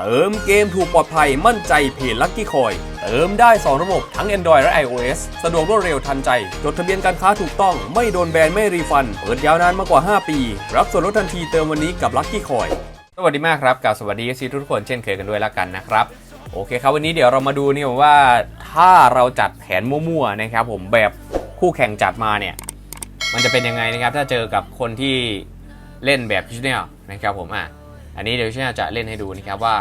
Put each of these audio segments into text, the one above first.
เติมเกมถูกปลอดภัยมั่นใจเพจลั c กี้คอย เติมได้ 2 ระบบทั้ง Android และ iOS สะดวกรวดเร็วทันใจ จดทะเบียนการค้าถูกต้องไม่โดนแบนไม่รีฟัน เปิดยาวนานมากกว่า 5 ปี รับส่วนลดทันทีเติมวันนี้กับลั c กี้คอย สวัสดีมากครับกับสวัสดีทุกคนเช่นเคยกันด้วยแล้วกันนะครับโอเคครับวันนี้เดี๋ยวเรามาดูนี่ผมว่าถ้าเราจัดแผนมั่วๆนะครับผมแบบคู่แข่งจัดมาเนี่ยมันจะเป็นยังไงนะครับถ้าเจอกับคนที่เล่นแบบชิเนลนะครับผมอะ อันนี้เดี๋ยวชิเนจะเล่นให้ดูนะครับว่า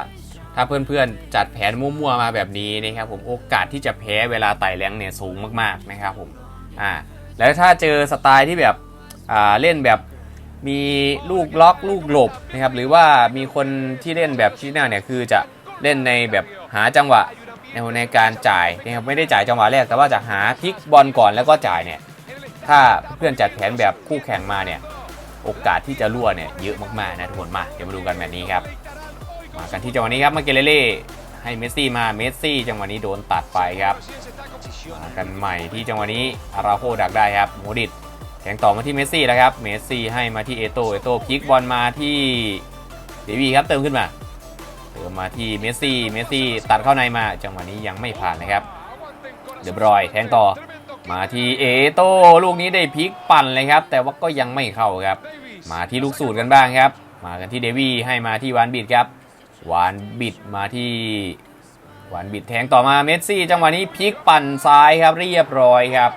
ถ้าเพื่อนๆจัดแผนมั่วๆมาแบบนี้นะครับผมโอกาสที่จะแพ้เวลาไต่แรงเนี่ยสูงมากๆนะครับผมอ่าแล้วถ้าเจอสไตล์ที่แบบอ่าเล่นแบบมีลูกล็อกลูกหลบนะครับหรือว่ามีคนที่เล่นแบบชิน่าเนี่ยคือจะเล่นในแบบหาจังหวะในในการจ่ายนะครับไม่ได้จ่ายจังหวะแรกแต่ว่าจะหาพลิกบอลก่อนแล้วก็จ่ายเนี่ยถ้าเพื่อนจัดแผนแบบคู่แข่งมาเนี่ย โอกาสที่จะรั่วเนี่ยเยอะมากๆนะทุกคนมาเดี๋ยวมาดูกันแบบนี้ครับ มากันที่จังหวะนี้ครับมาเกเลเล่ให้เมสซี่มาเมสซี่จังหวะนี้โดนตัดไปครับมากันใหม่ที่จังหวะนี้อาราโฮดักได้ครับโมดิตแข่งต่อมาที่เมสซี่แล้วครับเมสซี่ให้มาที่เอโตเอโตพลิกบอลมาที่เดวีครับเติมขึ้นมาเติมมาที่เมสซี่เมสซี่ตัดเข้าในมาจังหวะนี้ยังไม่ผ่านนะครับเดบรอยแทงต่อ มาที่เอโต้ลูกนี้ได้พลิกปั่นเลยครับ แต่ว่าก็ยังไม่เข้าครับ มาที่ลูกสูตรกันบ้างครับ มากันที่เดวี่ให้มาที่วานบิดครับวานบิดมาที่วานบิดแทงต่อมาเมสซี่ จังหวะนี้พลิกปั่นซ้ายครับเรียบร้อยครับ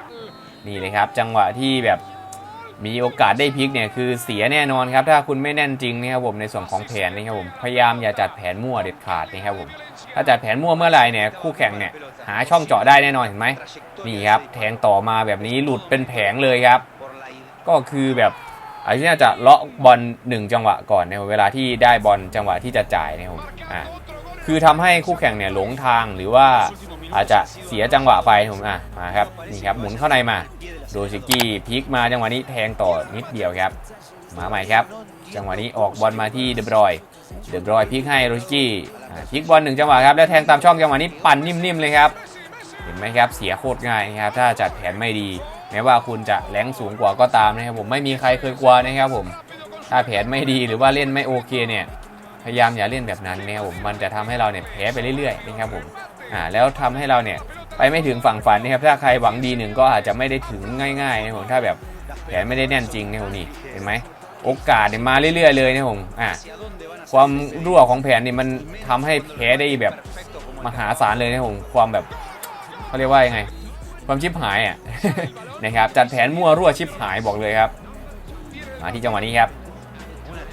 นี่เลยครับ จังหวะที่แบบ มีโอกาสได้พลิกเนี่ยคือเสียแน่นอนครับ ถ้าคุณไม่แน่นจริงนะครับผมในส่วนของแผนนะครับผมพยายามอย่าจัดแผนมั่วเด็ดขาดนะครับผมถ้าจัดแผนมั่วเมื่อไหร่เนี่ยคู่แข่งเนี่ยหาช่องเจาะได้แน่นอนเห็นไหมนี่ครับแทงต่อมาแบบนี้หลุดเป็นแผงเลยครับ ก็คือแบบอาชิน่าจะเลาะบอลหนึ่งจังหวะก่อนในเวลาที่ได้บอลจังหวะที่จะจ่ายนะครับผมอ่าคือทำให้คู่แข่งเนี่ยหลงทางหรือว่าอาจจะเสียจังหวะไปผมอะมาครับนี่ครับหมุนเข้าในมา โดชิกี้พลิกมาจังหวะนี้แทงต่อนิดเดียวครับ มาใหม่ครับ จังหวะนี้ออกบอลมาที่เดบรอยเดบรอยพลิกให้โรชิกี้พลิกบอลหนึ่งจังหวะครับแล้วแทงตามช่องจังหวะนี้ปั่นนิ่มๆเลยครับเห็นไหมครับเสียโคตรง่ายนะครับถ้าจัดแผนไม่ดี แม้ว่าคุณจะแรงสูงกว่าก็ตามนะครับผมไม่มีใครเคยกลัวนะครับผมถ้าแผนไม่ดีหรือว่าเล่นไม่โอเคเนี่ยพยายามอย่าเล่นแบบนั้นนะครับผมมันจะทำให้เราเนี่ยแพ้ไปเรื่อยๆนะครับผมอ่าแล้วทำให้เราเนี่ย ไปไม่ถึงฝั่งฝันนะครับ ถ้าใครหวังดีหนึ่งก็อาจจะไม่ได้ถึงง่ายๆนะผมถ้าแบบแผนไม่ได้แน่นจริงนะผมนี่เห็นไหมโอกาสเนี่ยมาเรื่อยๆเลยนะผมอ่าความรั่วของแผนนี่มันทำให้แพ้ได้แบบมหาศาลเลยนะผมความแบบเขาเรียกว่ายังไง ความชิบหายอะนะครับจัดแผนมั่วรั่วชิบหายบอกเลยครับ มาที่จังหวะนี้ครับ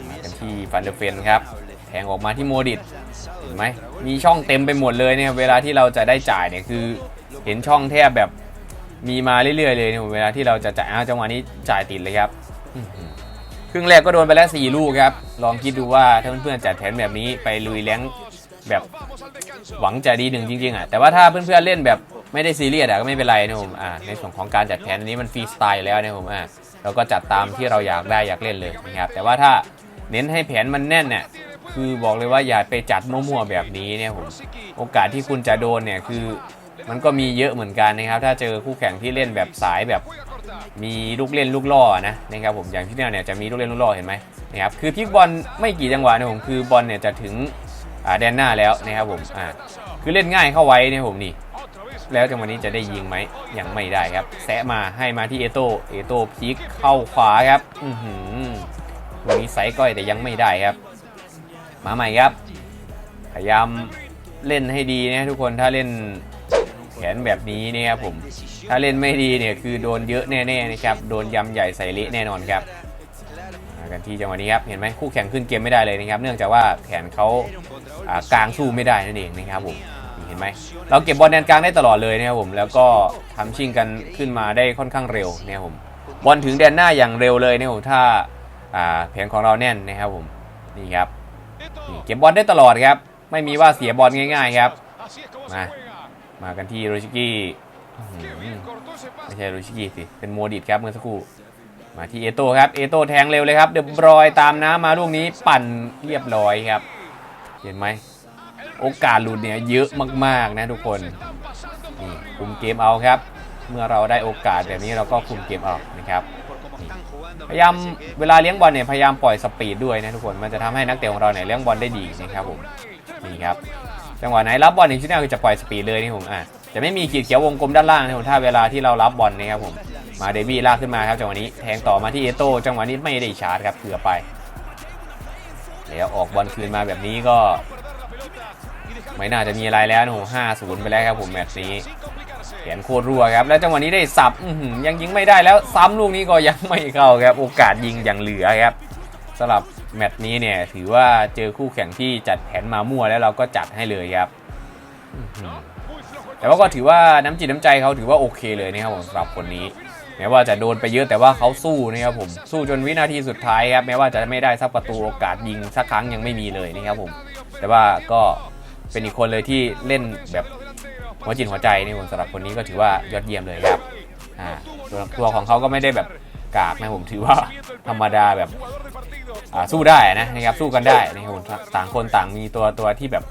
มากันที่ฟันเดอร์เฟนครับแทงออกมาที่โมดิตเห็นไหมมีช่องเต็มไปหมดเลยเนี่ยเวลาที่เราจะได้จ่ายเนี่ยคือ เห็นช่องแทบแบบมีมาเรื่อยๆเลยเนี่ยเวลาที่เราจะจ่ายอ้าวจังหวะนี้จ่ายติดเลยครับอื้อหือครึ่งแรกก็โดนไปแล้วสี่ลูกครับ ลองคิดดูว่าถ้าเพื่อนๆจัดแผนแบบนี้ไปลุยแรงค์แบบหวังจะดีหนึ่งจริงๆอะแต่ว่าถ้าเพื่อนๆเล่นแบบไม่ได้ซีเรียสอะก็ไม่เป็นไรนะผมอ่าในส่วนของการจัดแผนอันนี้มันฟรีสไตล์อยู่แล้วนะผมอ่าเราก็จัดตามที่เราอยากได้อยากเล่นเลยนะครับแต่ว่าถ้าเน้นให้แผนมันแน่นเนี่ยคือบอกเลยว่าอย่าไปจัดมั่วๆแบบนี้เนี่ยผมโอกาสที่คุณจะโดนเนี่ยคือ มันก็มีเยอะเหมือนกันนะครับ ถ้าเจอคู่แข่งที่เล่นแบบสายแบบมีลูกเล่นลูกล่อนะนะครับผมอย่างที่เนี่ยเนี่ยจะมีลูกเล่นลูกล่อเห็นไหมนะครับคือพิกบอลไม่กี่จังหวะนะผมคือบอลเนี่ยจะถึงแดนหน้าแล้วนะครับผมอ่าคือเล่นง่ายเข้าไว้นี่ผมนี่แล้วจังหวะนี้จะได้ยิงไหมยังไม่ได้ครับแซะมาให้มาที่เอโตเอโตพิกเข้าขวาครับอือหือวันนี้ไซก้อยแต่ยังไม่ได้ครับ มาใหม่ครับพยายามเล่นให้ดีนะทุกคนถ้าเล่น แผนแบบนี้เนี่ยครับผม ถ้าเล่นไม่ดีเนี่ยคือโดนเยอะแน่ๆนะครับ โดนยำใหญ่ใส่เละแน่นอนครับกันที่จังหวะนี้ครับ เห็นไหมคู่แข่งขึ้นเกมไม่ได้เลยนะครับ เนื่องจากว่าแขนเขาากลางสู้ไม่ได้นั่นเองนะครับผมเห็นไหมเราเก็บบอลแดนกลางได้ตลอดเลยนะครับผมแล้วก็ทำชิงกันขึ้นมาได้ค่อนข้างเร็วนะครับผมบอลถึงแดนหน้าอย่างเร็วเลยนะครับผมถ้าาแผนของเราแน่นนะครับผมนี่ครับเก็บบอลได้ตลอดครับ ไม่มีว่าเสียบอลง่าย ๆครับมา มากันที่โรชิกี้ไม่ใช่โรชิกิสิ เป็นโมดิตครับเมื่อสักครู่ มาที่เอโต้ครับ เอโต้แทงเร็วเลยครับ เดือบรอยตามน้ำมาลูกนี้ปั่นเรียบร้อยครับ เห็นไหม โอกาสหลุดเนี่ยเยอะมากๆนะทุกคน นี่คุมเกมเอาครับ เมื่อเราได้โอกาสแบบนี้เราก็คุมเกมเอานะครับพยายามเวลาเลี้ยงบอลเนี่ยพยายามปล่อยสปีดด้วยนะทุกคน มันจะทำให้นักเตะของเราเนี่ยเลี้ยงบอลได้ดีนะครับผม นี่ครับ จังหวะไหนรับบอลอีกชิ้นแรกคือจะปล่อยสปีดเลยนี่ผมอะจะไม่มีขีดเขียววงกลมด้านล่างนะผมถ้าเวลาที่เรารับบอลนะครับผมมาเดบี้ลากขึ้นมาครับจังหวะนี้แทงต่อมาที่เอโต้จังหวะนี้ไม่ได้ชาร์จครับเกือบไป แล้วออกบอลคืนมาแบบนี้ก็ ไม่น่าจะมีอะไรแล้วนะผมห้าศูนย์ไปแล้วครับผมแมตช์นี้แขนโคตรรัวครับแล้วจังหวะนี้ได้สับยังยิงไม่ได้แล้วซ้ำลูกนี้ก็ยังไม่เข้าครับโอกาสยิงอย่างเหลือครับสำหรับ แมตช์นี้เนี่ยถือว่าเจอคู่แข่งที่จัดแผนมามั่วแล้วเราก็จัดให้เลยครับอื้อหือแต่ว่าก็ถือว่าน้ำจิตน้ำใจเขาถือว่าโอเคเลยนะครับผมสำหรับคนนี้ แม้ว่าจะโดนไปเยอะแต่ว่าเขาสู้นะครับผมสู้จนวินาทีสุดท้ายครับแม้ว่าจะไม่ได้สักประตูโอกาสยิงสักครั้งยังไม่มีเลยนะครับผม แต่ว่าก็เป็นอีกคนเลยที่เล่นแบบหัวจิตหัวใจนี่ผมสำหรับคนนี้ก็ถือว่ายอดเยี่ยมเลยครับอ่าตัวตัวของเขาก็ไม่ได้แบบกากนะผมถือว่าธรรมดาแบบอ่า สู้ได้นะนะครับสู้กันได้นะครับต่างคนต่างมีตัวตัวที่แบบ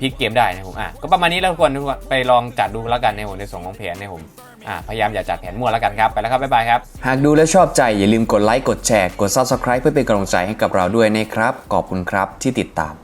พลิกเกมได้นะครับผมอะก็ประมาณนี้แล้วทุกคนทุกคนไปลองจัดดูแล้วกันในผมในส่วนของแผนในครับผมอะพยายามอย่าจัดแผนมั่วแล้วกันครับไปแล้วครับบ๊ายบายครับหากดูแล้วชอบใจอย่าลืมกดไลค์กดแชร์กด Subscribe เพื่อเป็นกำลังใจให้กับเราด้วยนะครับขอบคุณครับที่ติดตาม